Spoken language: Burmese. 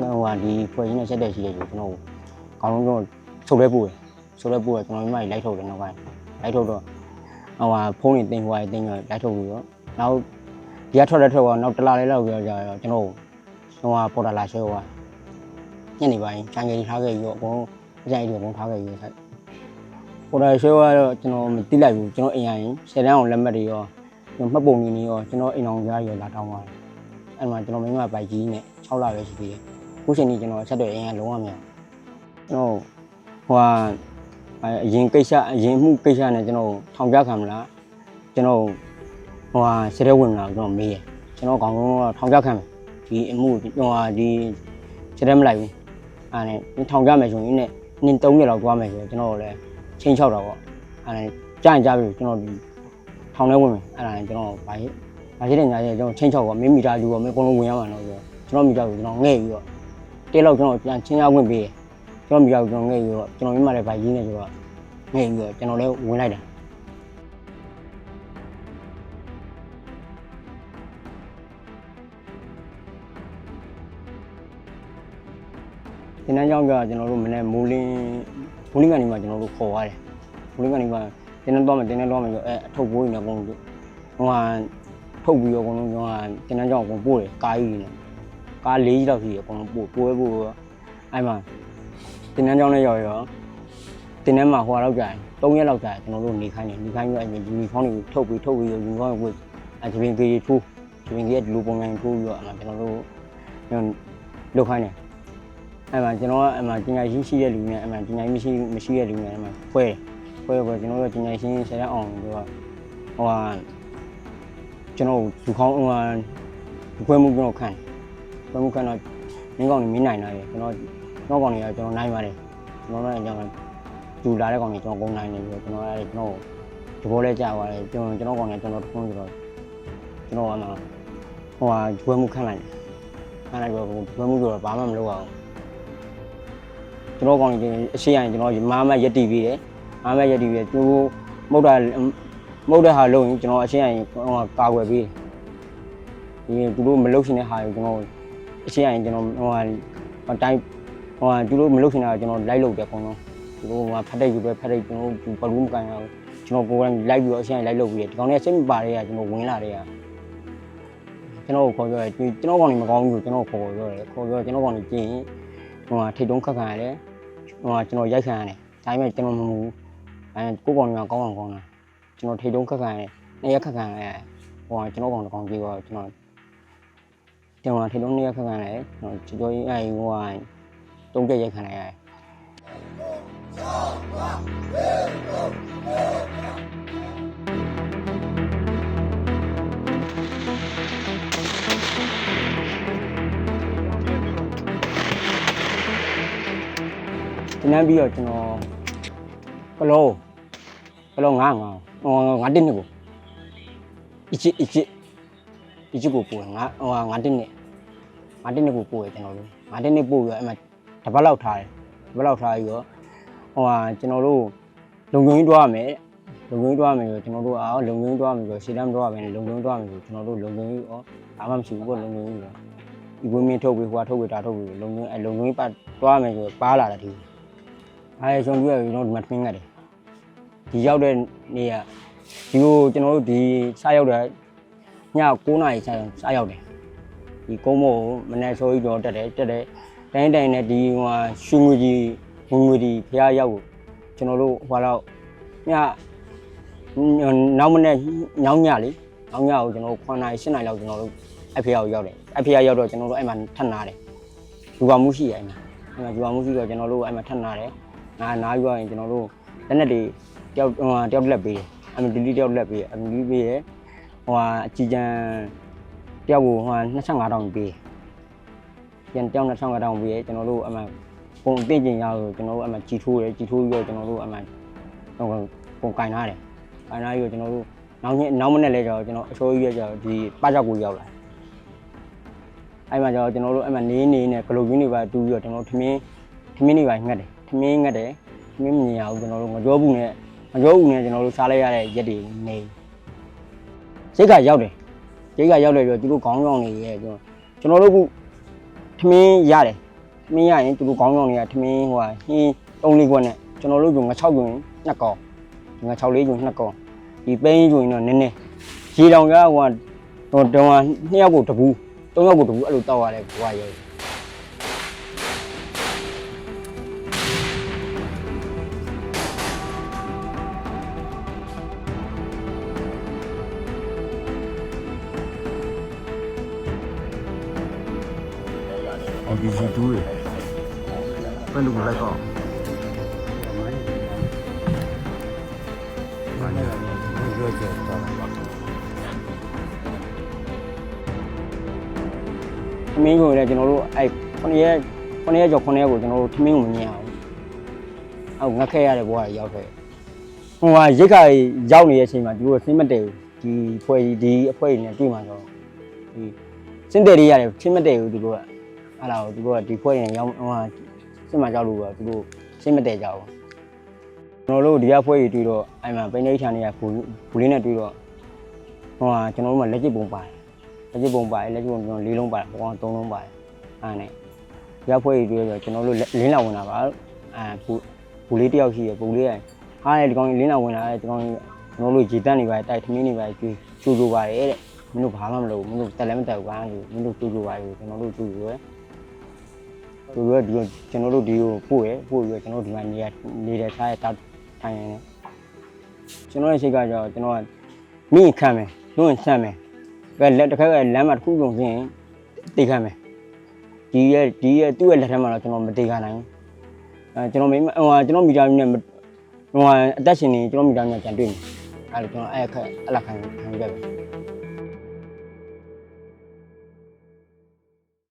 ဟိုကဒီဖွဲ့ရင်းနဲ့ဆက်တဲ့ရှိတယ်ဆိုကျွန်တော်ကောင်းလုံးတော့ချုပ်လဲပို့တယ်ချုပ်လဲပို့တော့ကျွန်တော်မိမကြီးလိုက်ထုတ်တယ်နောက်ပိုင်းလိုက်ထုတ်တော့ဟိုကဖုန်းတွေတင်ဟိုကတင်တော့လိုက်ထုတ်ပြီးတော့နောက်ဒီကထွက်တဲ့ထွက်တော့နောက်တစ်လားလေးလောက်ကြာကြာကျွန်တော်ဟိုကပေါ်တာလာဆွဲဟိုကညနေပိုင်းခြံကြီးထားခဲ့ပြီးတော့အကုန်အကြိုက်တွေအကုန်ထားခဲ့ပြီးတော့ပေါ်တာဆွဲကတော့ကျွန်တော်မတိလိုက်ဘူးကျွန်တော်အိမ်ရရင်ဆယ်တန်းအောင်လက်မှတ်တွေရောမှတ်ပုံတွေနေရောကျွန်တော်အိမ်အောင်ကြားရောလာတောင်းပါတယ်အဲ့မှာကျွန်တော်မိမပိုက်ကြီးနဲ့6လပဲရှိသေးတယ် ခုချိန်ကြီးကျွန်တော်ဆက်တွေ့အရင်ကလုံးဝမရကျွန်တော်ဟိုဟာအရင်ကိစ္စအရင်မှုကိစ္စနဲ့ကျွန်တော်ထောင်ပြခံမလားကျွန်တော်ဟိုဟာစတဲ့ဝင်လာကျွန်တော်မေးရကျွန်တော်ကောင်းကောင်းတော့ထောင်ပြခံမယ်ဒီအမှုဟိုဟာဒီစတဲ့မလိုက်ဘူးအဲ့နဲ့ထောင်ပြမယ်ဆိုရင်နဲ့နင်း3ရက်လောက်သွားမယ်ဆိုတော့ကျွန်တော်လည်းချင်းချောက်တာပေါ့အဲ့နဲ့ကြာရင်ကြာပြီကျွန်တော်ဒီထောင်ထဲဝင်မယ်အဲ့ဒါနဲ့ကျွန်တော်ဘာဖြစ်။ဒါရှိတဲ့ညာကျကျွန်တော်ချင်းချောက်ပါမင်းမီတာလူပါမင်းအကုန်လုံးဝင်ရမှာတော့ဆိုတော့ကျွန်တော်မီတာကိုကျွန်တော်ငဲ့ပြီးတော့ တဲလောက်ကျွန်တော်ပြန်ချင်းရဝင်ပေးတယ်။ကျွန်တော်မီတာကိုကျွန်တော်ငဲ့ပြီးတော့ကျွန်တော်မိမလည်းဗိုက်ကြီးနေဆိုတော့ငဲ့ပြီးတော့ကျွန်တော်လည်းဝင်လိုက်တာ။ဒီနေ့ကြောင့်ကကျွန်တော်တို့မနေ့မိုးလင်းမိုးလင်းကနေမှကျွန်တော်တို့ခေါ်ရတယ်။မိုးလင်းကနေမှတင်းနေတော့မှတင်းနေတော့မှဆိုအဲအထုပ်ဘိုးကြီးနဲ့အကုန်လုံးဟိုဟာထုတ်ပြီးတော့အကုန်လုံးကျွန်တော်ကတင်တန်းကြောင်အကုန်ပို့တယ်ကားကြီးနဲ့ ကား၄ကြီးလောက်ရှိတယ်အကုန်လုံးပို့ပို့ပို့အဲ့မှာတင်တန်းကြောင်နဲ့ရောက်ရောတင်တန်းမှာဟိုလောက်ကြာရင်၃ရက်လောက်ကြာရင်ကျွန်တော်တို့နေခိုင်းတယ်နေခိုင်းပြီးတော့ယူနီဖောင်းတွေထုတ်ပြီးထုတ်ပြီးယူနီဖောင်းတွေဝတ်အဲ့ဒီပင်ကြီးထိုးဒီပင်ကြီးကဒီလိုပုံစံထိုးပြီးတော့အဲ့မှာကျွန်တော်တို့ညလုတ်ခိုင်းတယ်အဲ့မှာကျွန်တော်ကအဲ့မှာပညာရှိရှိတဲ့လူနဲ့အဲ့မှာပညာရှိမရှိမရှိတဲ့လူနဲ့အဲ့မှာဖွဲဖွဲဖွဲကျွန်တော်တို့ပညာရှိဆရာအောင်တို့ကဟိုဟာကျွန်တော်လူခေါင်းဟိုဟာဘွဲမှုကျွန်တော်ခံ ဘွဲမှုခံတော့မင်းကောင်နေမင်းနိုင်လာတယ်ကျွန်တော်ကျွန်တော်ကောင်တွေကကျွန်တော်နိုင်ပါတယ်ကျွန်တော်လည်းကျွန်တော်လူလာတဲ့ကောင်တွေကျွန်တော်ကုန်နိုင်နေပြီးတော့ကျွန်တော်လည်းကျွန်တော်ဒီဘောလဲကြာသွားတယ်ကျွန်တော်ကျွန်တော်ကောင်တွေကျွန်တော်ထုံးပြီးတော့ကျွန်တော်ကမှဟိုဟာဘွဲမှုခံလိုက်တယ်ခံလိုက်တော့ဘွဲမှုဆိုတော့ဘာမှမလုပ်အောင်ကျွန်တော်ကောင်တွေအရှိရရင်ကျွန်တော်မာမရက်တီပြီးတယ်မာမရက်တီပြီးသူမဟုတ်တာမဟုတ်တဲ့ဟာလုပ်ရင်ကျွန်တော်အရှင်းအရင်ဟိုကာကွယ်ပေးတယ်ဒီသူတို့မလုပ်ရှင်တဲ့ဟာကိုကျွန်တော် အရှင်းအရင်ကျွန်တော်ဟိုဟာတိုင်းဟိုဟာသူတို့မလုပ်ရှင်တာကျွန်တော်လိုက်လုပ်တယ်အကုန်လုံးသူတို့ဟိုဖတ်တဲ့ယူပဲဖတ်တဲ့ကျွန်တော်ဘလူးမကန်ရဘူးကျွန်တော်ကိုယ်တိုင်လိုက်ပြီးတော့အရှင်းအရင်လိုက်လုပ်ပြီးတယ်ဒီကောင်လေးစိတ်မပါတဲ့ကကျွန်တော်ဝင်လာတဲ့ကကျွန်တော်ကိုခေါ်ပြောတယ်ကျွန်တော်ကောင်လေးမကောင်းဘူးဆိုကျွန်တော်ခေါ်ပြောတယ်ခေါ်ပြောကျွန်တော်ကောင်လေးကျင်းဟိုဟာထိတ်တုံးခက်ခံရတယ်ဟိုဟာကျွန်တော်ရိုက်ခံရတယ်ဒါပေမဲ့ကျွန်တော်မမူအဲကိုကောင်လေးကကောင်းအောင်ကောင်းတာကျွန်တော်ထိတ်တုံးခက်ခံရတယ်။နှစ်ရက်ခက်ခံရတယ်။ဟိုကကျွန်တော်ကောင်တစ်ကောင်ပြေတော့ကျွန်တော် ကျွန်တော်ထိတ်တုံးနှစ်ရက်ခက်ခံရတယ်။ကျွန်တော်ကြောကြီးအဲဟိုကတုံးပြက်ရက်ခံရတယ်။ဒီနေ့ပြီးတော့ကျွန်တော်ကလောဘယ်လိုငါငါဟိုငါတင်းနေကိုအချစ်အချစ် အချစ်ကိုပို့ငါဟိုငါတင်းနေငါတင်းနေကိုပို့ရကျွန်တော်တို့ငါတင်းနေပို့ရအဲ့မှာတပတ်လောက်ထားတယ်တပတ်လောက်ထားပြီးတော့ဟိုဟာကျွန်တော်တို့လုံငုံကြီးတွားရမယ်လုံငုံကြီးတွားရမယ်ဆိုကျွန်တော်တို့အော်လုံငုံကြီးတွားရမယ်ဆိုရှေ့တန်းတွားရမယ်လုံငုံကြီးတွားရမယ်ဆိုကျွန်တော်တို့လုံငုံကြီးဩဘာမှမရှိဘူးပေါ့လုံငုံကြီးဆိုဒီဝင်းမင်းထုတ်ပြီးဟိုထုတ်ပြီးဒါထုတ်ပြီးလုံငုံအဲလုံငုံကြီးပတ်တွားရမယ်ဆိုပါလာတယ်ဒီအဲရှုံပြရကျွန်တော်ဒီမှာထင်းငတ်တယ်ဒီရောက်တဲ့နေ့ကဒီကိုကျွန်တော်တို့ဒီစရောက်တဲ့ ည9နာရီစစရောက်တယ်ဒီကုန်းမို့မနေ့ဆိုကြီးတော့တက်တယ်တက်တယ်တိုင်းတိုင်းနဲ့ဒီဟိုရွှေငွေကြီးငွေငွေကြီးဖះရောက်ကိုကျွန်တော်တို့ဟိုတော့ညနောက်မနေ့ညောင်းညလေးညောင်းညကိုကျွန်တော်တို့9နာရီ10နာရီလောက်ကျွန်တော်တို့အဖေရောက်ရောက်တယ်အဖေရောက်တော့ကျွန်တော်တို့အဲ့မှာထပ်နာတယ်လူပါမှုရှိရအဲ့မှာအဲ့မှာလူပါမှုရှိတော့ကျွန်တော်တို့အဲ့မှာထပ်နာတယ်နာနာပြီးတော့ရင်ကျွန်တော်တို့လက်နဲ့တွေတယောက်ဟိုတယောက်လက်ပေးတယ်အမဒီလီတယောက်လက်ပေးတယ်အမဒီပေးတယ် ဟိုဟာအကြည်ကျန်တယောက်ကိုဟိုဟာ25တောင်ပေးပြန်တယောက်25တောင်ပေးတယ်ကျွန်တော်တို့အမပုံအသိကျင်ရလို့ကျွန်တော်တို့အမကြည်ထိုးတယ်ကြည်ထိုးပြီးတော့ကျွန်တော်တို့အမဟိုပုံကင်ထားတယ်ကင်ထားပြီးတော့ကျွန်တော်တို့နောက်ညနောက်မနေ့လဲကျတော့ကျွန်တော်အစိုးရကျတော့ဒီပကြောက်ကိုရောက်လာအဲ့မှာကျတော့ကျွန်တော်တို့အဲ့မှာနေနေနဲ့ဂလုတ်ရင်းတွေပါတူပြီးတော့ကျွန်တော်ထမင်းထမင်းတွေပါငတ်တယ်ထမင်းငတ်တယ်ထမင်းမမြင်ရဘူးကျွန်တော်တို့ငကြောဘူးနဲ့မကြောဘူးနဲ့ကျွန်တော်တို့စားလိုက်ရတဲ့ရက်တွေနေ ရိတ်ကရောက်တယ်ရိတ်ကရောက်တယ်ဆိုတော့သူတို့ခေါင်းဆောင်တွေရဲ့ကျွန်တော်ကျွန်တော်တို့ကထမင်းရတယ်ထမင်းရရင်သူတို့ခေါင်းဆောင်တွေကထမင်းဟိုဟာဟင်း၃လေးခွက်နဲ့ကျွန်တော်တို့ကငါ6ကျွင်းနှစ်ကောင်ငါ6လေးကျွင်းနှစ်ကောင်ဒီပဲရင်ကျွင်းတော့နည်းနည်းရေတောင်ကဟိုဟာတော့တောင်ကနှစ်ယောက်ကိုတပူး၃ယောက်ကိုတပူးအဲ့လိုတောက်ရတယ်ဘွားရဲ့ အော်ဒီဂျီတူးတွေဘယ်လိုလဲကောမာနေဒီလိုကြောက်တာပါထမင်းကိုလည်းကျွန်တော်တို့အဲ့9ရက်9ရက်ကျော်9ရက်ကိုကျွန်တော်တို့ထမင်းကိုမမြင်အောင်အော်ငတ်ခဲ့ရတယ်ဘွားရောက်ခဲ့ဟိုဟာရိတ်ခါရောက်နေတဲ့အချိန်မှာသူတို့ဆင်းမတဲဘူးဒီဖွဲ့ကြီးဒီအဖွဲကြီးနဲ့တွေ့မှာတော့ဒီစင်တယ်လေးရတယ်ဆင်းမတဲဘူးသူတို့က အဲ့ဒါကိုသူတို့ကဒီဖွဲ့ကြီးနဲ့ရောက်ဟိုဟာစင်မကြောက်လို့ကသူတို့ဆင်းမတဲကြဘူးကျွန်တော်တို့ဒီကဖွဲ့ကြီးတွေ့တော့အဲ့မှာပိနေချန်တွေကဘူဘူလေးနဲ့တွေ့တော့ဟိုဟာကျွန်တော်တို့မှလက်ကျစ်ပုံပါတယ်လက်ကျပုံပါတယ်လက်ကျပုံကျွန်တော်၄လုံးပါတယ်ဘောကောင်၃လုံးပါတယ်အားနဲ့ရောက်ဖွဲ့ရည်တွေ့ဆိုကျွန်တော်တို့လင်းလာဝင်တာပါအဲဘူဘူလေးတယောက်ရှိရဘူလေးရဟာလေဒီကောင်လင်းလာဝင်လာတယ်ကျွန်တော်ကျွန်တော်တို့ရေတက်နေပါတယ်တိုက်ထမင်းနေပါတယ်ကျွေးကျူကျူပါတယ်တဲ့မင်းတို့ဘာမှမလုပ်ဘူးမင်းတို့တက်လည်းမတက်ဘူးကွာဆိုမင်းတို့ကျူကျူပါတယ်ကျွန်တော်တို့ကျူကျူရ ယ်ကျူကျူရဒီကျွန်တော်တို့ဒီကိုပို့ရပို့ပြီးကျွန်တော်ဒီမှာနေရနေတဲ့ထားရတာထိုင်နေတယ်ကျွန်တော်ရဲ့ရှိကကြောကျွန်တော်ကမိခံမယ်လုံးဆန့်မယ်ကဲလက်တစ်ခါကလမ်းမှာတစ်ခုကုန်စင်းတိတ်ခတ်မယ်ဒီရဲ့ဒီရဲ့သူ့ရဲ့လက်ထက်မှာတော့ကျွန်တော်မတိတ်ခတ်နိုင်ဘူးအဲကျွန်တော်မိမဟိုဟာကျွန်တော်မိသားစုနဲ့ဟိုဟာအသက်ရှင်နေကျွန်တော်မိသားစုနဲ့ကြံတွေ့မယ်အဲလိုကျွန်တော်အဲ့ခက်အဲ့လက်ခံခံခဲ့ပဲ